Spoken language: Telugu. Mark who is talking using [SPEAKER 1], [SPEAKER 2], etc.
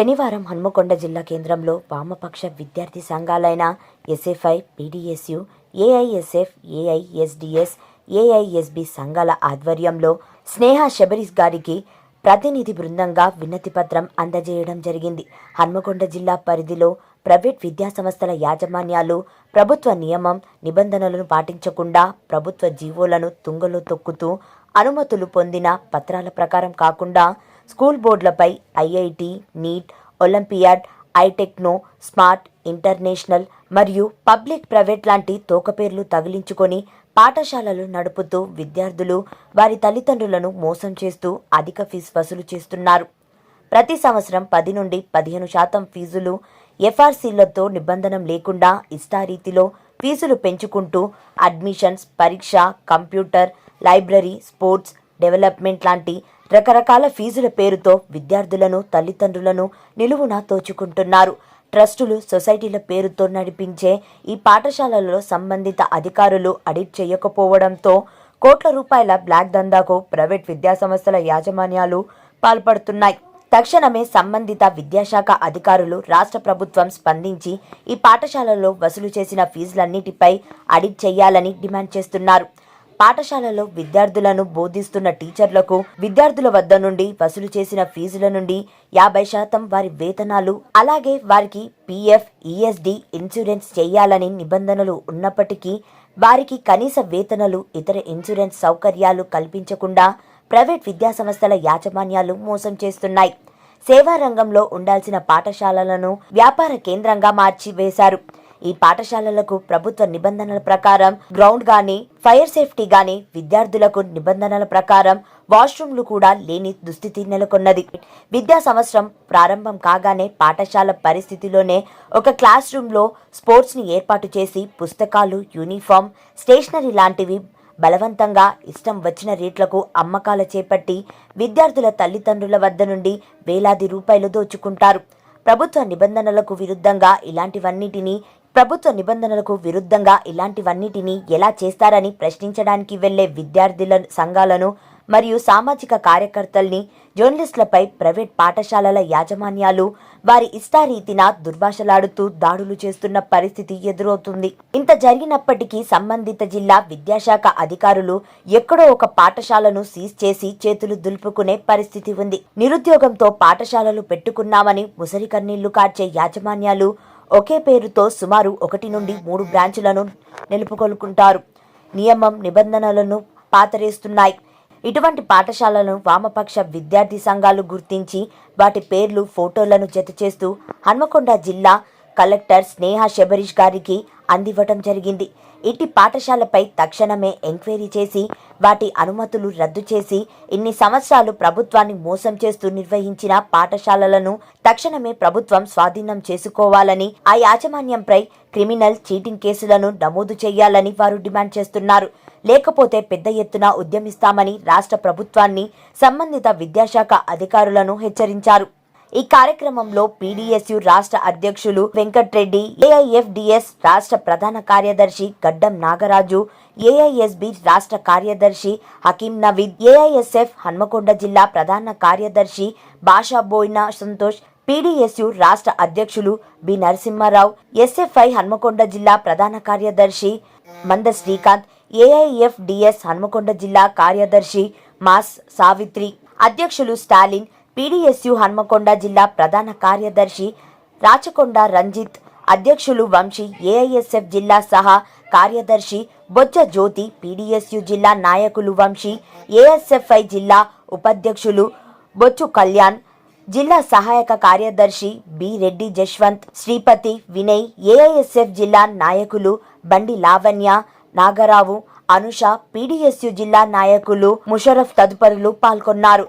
[SPEAKER 1] శనివారం హన్మకొండ జిల్లా కేంద్రంలో వామపక్ష విద్యార్థి సంఘాలైన SFI PDSU AISF AISDS AISB సంఘాల ఆధ్వర్యంలో స్నేహ శబరీష్ గారికి ప్రతినిధి బృందంగా వినతిపత్రం అందజేయడం జరిగింది. హన్మకొండ జిల్లా పరిధిలో ప్రైవేట్ విద్యాసంస్థల యాజమాన్యాలు ప్రభుత్వ నియమం నిబంధనలను పాటించకుండా ప్రభుత్వ జీవోలను తుంగలో తొక్కుతూ అనుమతులు పొందిన పత్రాల ప్రకారం కాకుండా school బోర్డులపై IIT NEET olympiad i techno smart international మరియు పబ్లిక్ ప్రైవేట్ లాంటి తోకపేర్లు తగిలించుకొని పాఠశాలలు నడుపుతూ విద్యార్థులు వారి తల్లిదండ్రులను మోసం చేస్తూ అధిక ఫీజు వసూలు చేస్తున్నారు. ప్రతి సంవత్సరం పది నుండి పదిహేను శాతం ఫీజులు ఎఫ్ఆర్సీలతో నిబంధన లేకుండా ఇష్టారీతిలో ఫీజులు పెంచుకుంటూ అడ్మిషన్స్ పరీక్ష కంప్యూటర్ లైబ్రరీ స్పోర్ట్స్ డెవలప్మెంట్ లాంటి రకరకాల ఫీజుల పేరుతో విద్యార్థులను తల్లిదండ్రులను నిలువున తోచుకుంటున్నారు ట్రస్టులు సొసైటీల పేరుతో నడిపించే ఈ పాఠశాలలలో సంబంధిత అధికారులు అడిట్ చేయకపోవడంతో కోట్ల రూపాయల బ్లాక్ దందాకు ప్రైవేట్ విద్యాసంస్థల యాజమాన్యాలు పాల్పడుతున్నాయి. తక్షణమే సంబంధిత విద్యాశాఖ అధికారులు రాష్ట్ర ప్రభుత్వం స్పందించి ఈ పాఠశాలలో వసూలు చేసిన ఫీజులన్నిటిపై అడిట్ చేయాలని డిమాండ్ చేస్తున్నారు. పాఠశాలలో విద్యార్థులను బోధిస్తున్న టీచర్లకు విద్యార్థుల వద్ద నుండి వసూలు చేసిన ఫీజుల నుండి యాభై శాతం వారి వేతనాలు అలాగే వారికి పీఎఫ్ ఈఎస్డి ఇన్సూరెన్స్ చేయాలని నిబంధనలు ఉన్నప్పటికీ వారికి కనీస వేతనాలు ఇతర ఇన్సూరెన్స్ సౌకర్యాలు కల్పించకుండా ప్రైవేట్ విద్యాసంస్థల యాజమాన్యాలు మోసం చేస్తున్నాయి. సేవా రంగంలో ఉండాల్సిన పాఠశాలలను వ్యాపార కేంద్రంగా మార్చి వేశారు ఈ పాఠశాలలకు ప్రభుత్వ నిబంధనల ప్రకారం గ్రౌండ్ గాని ఫైర్ సేఫ్టీ గాని విద్యార్థులకు నిబంధనల ప్రకారం వాష్రూమ్లు కూడా లేని దుస్థితి నెలకొన్నది. విద్యా సంవత్సరం ప్రారంభం కాగానే పాఠశాల పరిస్థితిలోనే ఒక క్లాస్ రూమ్లో స్పోర్ట్స్ని ఏర్పాటు చేసి పుస్తకాలు యూనిఫామ్ స్టేషనరీ లాంటివి బలవంతంగా ఇష్టం వచ్చిన రేట్లకు అమ్మకాలు చేపట్టి విద్యార్థుల తల్లిదండ్రుల వద్ద నుండి వేలాది రూపాయలు దోచుకుంటారు. ప్రభుత్వ నిబంధనలకు విరుద్ధంగా ఇలాంటివన్నిటినీ ప్రభుత్వ నిబంధనలకు విరుద్ధంగా ఇలాంటివన్నిటినీ ఎలా చేస్తారని ప్రశ్నించడానికి వెళ్ళే విద్యార్థుల సంఘాలను మరియు సామాజిక కార్యకర్తల్ని జర్నలిస్టులపై ప్రైవేట్ పాఠశాలల యాజమాన్యాలు వారి ఇష్టారీతిన దుర్భాషలాడుతూ దాడులు చేస్తున్న పరిస్థితి ఎదురవుతుంది. ఇంత జరిగినప్పటికీ సంబంధిత జిల్లా విద్యాశాఖ అధికారులు ఎక్కడో ఒక పాఠశాలను సీజ్ చేసి చేతులు దులుపుకునే పరిస్థితి ఉంది. నిరుద్యోగంతో పాఠశాలలు పెట్టుకున్నామని ముసరి కన్నీళ్ళు కార్చే యాజమాన్యాలు ఒకే పేరుతో సుమారు ఒకటి నుండి మూడు బ్రాంచులను నిలుపుకొలుకుంటారు. నియమం నిబంధనలను పాతరేస్తున్నాయి. ఇటువంటి పాఠశాలను వామపక్ష విద్యార్థి సంఘాలు గుర్తించి వాటి పేర్లు ఫోటోలను జతచేస్తూ హన్మకొండ జిల్లా కలెక్టర్ స్నేహ శబరీష్ గారికి అందివ్వటం జరిగింది. ఇట్టి పాఠశాలపై తక్షణమే ఎంక్వైరీ చేసి వాటి అనుమతులు రద్దు చేసి ఇన్ని సంవత్సరాలు ప్రభుత్వాన్ని మోసం చేస్తూ నిర్వహించిన పాఠశాలలను తక్షణమే ప్రభుత్వం స్వాధీనం చేసుకోవాలని ఆ యాజమాన్యంపై క్రిమినల్ చీటింగ్ కేసులను నమోదు చేయాలని వారు డిమాండ్ చేస్తున్నారు. లేకపోతే పెద్ద ఎత్తున ఉద్యమిస్తామని రాష్ట్ర ప్రభుత్వాన్ని సంబంధిత విద్యాశాఖ అధికారులను హెచ్చరించారు. ఈ కార్యక్రమంలో పీడీఎస్యు రాష్ట్ర అధ్యక్షులు వెంకట్రెడ్డి ఏఐఎఫ్డిఎస్ రాష్ట్ర ప్రధాన కార్యదర్శి గడ్డం నాగరాజు ఏఐఎస్బి రాష్ట్ర కార్యదర్శి హకీం నవీద్ ఏఐఎస్ఎఫ్ హన్మకొండ జిల్లా ప్రధాన కార్యదర్శి భాషా బోయిన సంతోష్ పీడీఎస్యు రాష్ట్ర అధ్యక్షులు బి నరసింహారావు ఎస్ఎఫ్ఐ హన్మకొండ జిల్లా ప్రధాన కార్యదర్శి మంద శ్రీకాంత్ ఏఐఎఫ్డిఎస్ హన్మకొండ జిల్లా కార్యదర్శి మాస్ సావిత్రి అధ్యక్షులు స్టాలిన్ పీడీఎస్యు హన్మకొండ జిల్లా ప్రధాన కార్యదర్శి రాచకొండ రంజిత్ అధ్యక్షులు వంశీ ఏఐఎస్ఎఫ్ జిల్లా సహా కార్యదర్శి బొజ్జ జ్యోతి పీడీఎస్యు జిల్లా నాయకులు వంశీ ఏఎస్ఎఫ్ఐ జిల్లా ఉపాధ్యక్షులు బొచ్చు కళ్యాణ్ జిల్లా సహాయక కార్యదర్శి బి రెడ్డి జశ్వంత్ శ్రీపతి వినయ్ ఏఐఎస్ఎఫ్ జిల్లా నాయకులు బండి లావణ్య నాగరావు అనుష పీడీఎస్యు జిల్లా నాయకులు ముషరఫ్ తదుపరులు పాల్గొన్నారు.